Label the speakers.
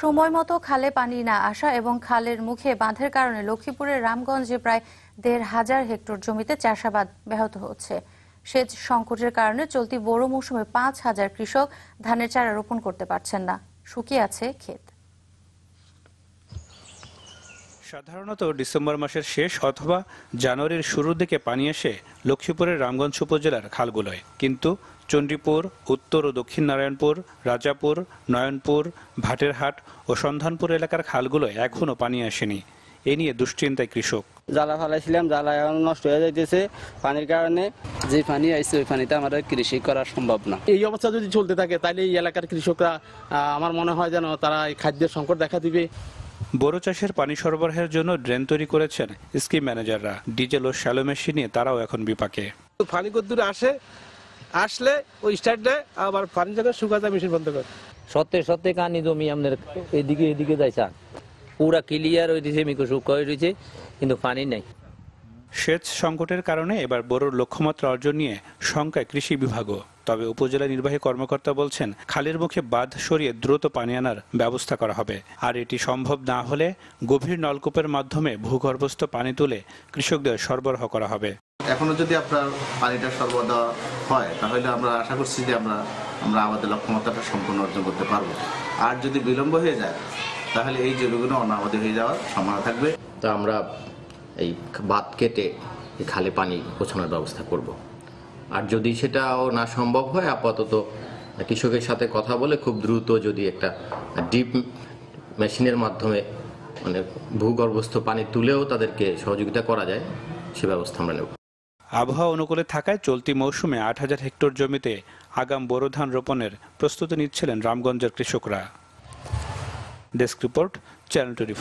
Speaker 1: সময় মতো খালে পানি না আসা এবং খালের মুখে বাঁধের কারণে লক্ষ্মীপুরের রামগঞ্জে প্রায় দেড় হাজার হেক্টর জমিতে চাষাবাদ ব্যাহত হচ্ছে। সেচ সংকটের কারণে চলতি বোরো মৌসুমে পাঁচ হাজার কৃষক ধানের চারা রোপণ করতে পারছেন না। শুকিয়ে আছে ক্ষেত।
Speaker 2: সাধারণত ডিসেম্বর মাসের শেষ অথবা জানুয়ারির শুরুর দিকে পানি আসে লক্ষ্মীপুরের রামগঞ্জ উপজেলার খালগুলোয়। কিন্তু চণ্ডীপুর উত্তর ও দক্ষিণ নারায়ণপুর রাজাপুর নয়নপুর ভাটেরহাট ও সন্ধানপুর এলাকার খালগুলোয় এখনও পানি আসেনি। এ নিয়ে দুশ্চিন্তায় কৃষক।
Speaker 3: জ্বালা ফালাইছিলাম জ্বালা এখন নষ্ট হয়ে যাইতেছে। পানির কারণে
Speaker 4: যে পানি আইছে ওই পানিতে আমাদের কৃষি করা সম্ভব না।
Speaker 5: এই অবস্থা যদি চলতে থাকে তাহলে এই এলাকার কৃষকরা আমার মনে হয় যেন তারা এই খাদ্যের সংকট দেখা দিবে।
Speaker 2: বোরো চাষের পানি সরবরাহের জন্য ড্রেন তৈরি করেছেন স্কিম ম্যানেজাররা। ডিজেল ও শ্যালো মেশিন নিয়ে তারাও এখন বিপাকে।
Speaker 6: পানি কদ্দুর আসে আসলে ওই স্টার্টে আবার পানি যখন শুকা যায় মেশিন বন্ধ করে।
Speaker 7: সত্যি সত্যি কানি জমি আমাদের এদিকে এদিকে যাইছে। পুরা ক্লিয়ার হয়ে দিছে মিকো শুকা হয়ে রয়েছে কিন্তু পানি নাই।
Speaker 2: সেচ সংকটের কারণে এবার বোরোর লক্ষ্যমাত্রা অর্জন নিয়ে শঙ্কায় কৃষি বিভাগও। তবে উপজেলা নির্বাহী কর্মকর্তা বলছেন খালের মুখে বাঁধ সরিয়ে দ্রুত পানি আনার ব্যবস্থা করা হবে। আর এটি সম্ভব না হলে গভীর নলকূপের মাধ্যমে ভূগর্ভস্থ পানি তুলে কৃষকদের সরবরাহ করা হবে।
Speaker 8: এখনও যদি আপনার পানিটা সর্বদা হয়, তাহলে আমরা আশা করছি যে আমরা আমরা আমাদের লক্ষ্যমাত্রাটা সম্পূর্ণ অর্জন করতে পারব। আর যদি বিলম্ব হয়ে যায়, তাহলে এই জমিগুলো অনাবাদী হয়ে যাওয়ার সম্ভাবনা থাকবে।
Speaker 9: তা আমরা এই বাদ কেটে এই খালে পানি পৌঁছানোর ব্যবস্থা করব। আর যদি সেটাও না সম্ভব হয়, আপাতত কৃষকের সাথে কথা বলে খুব দ্রুত যদি একটা ডিপ মেশিনের মাধ্যমে মানে ভূগর্ভস্থ পানি তুলেও তাদেরকে সহযোগিতা করা যায়, সে ব্যবস্থা আমরা নেব।
Speaker 2: আবহাওয়া অনুকূলে থাকায় চলতি মৌসুমে আট হাজার হেক্টর জমিতে আগাম বোরো ধান রোপণের প্রস্তুতি নিচ্ছিলেন রামগঞ্জের কৃষকরা। Desk report, channel twenty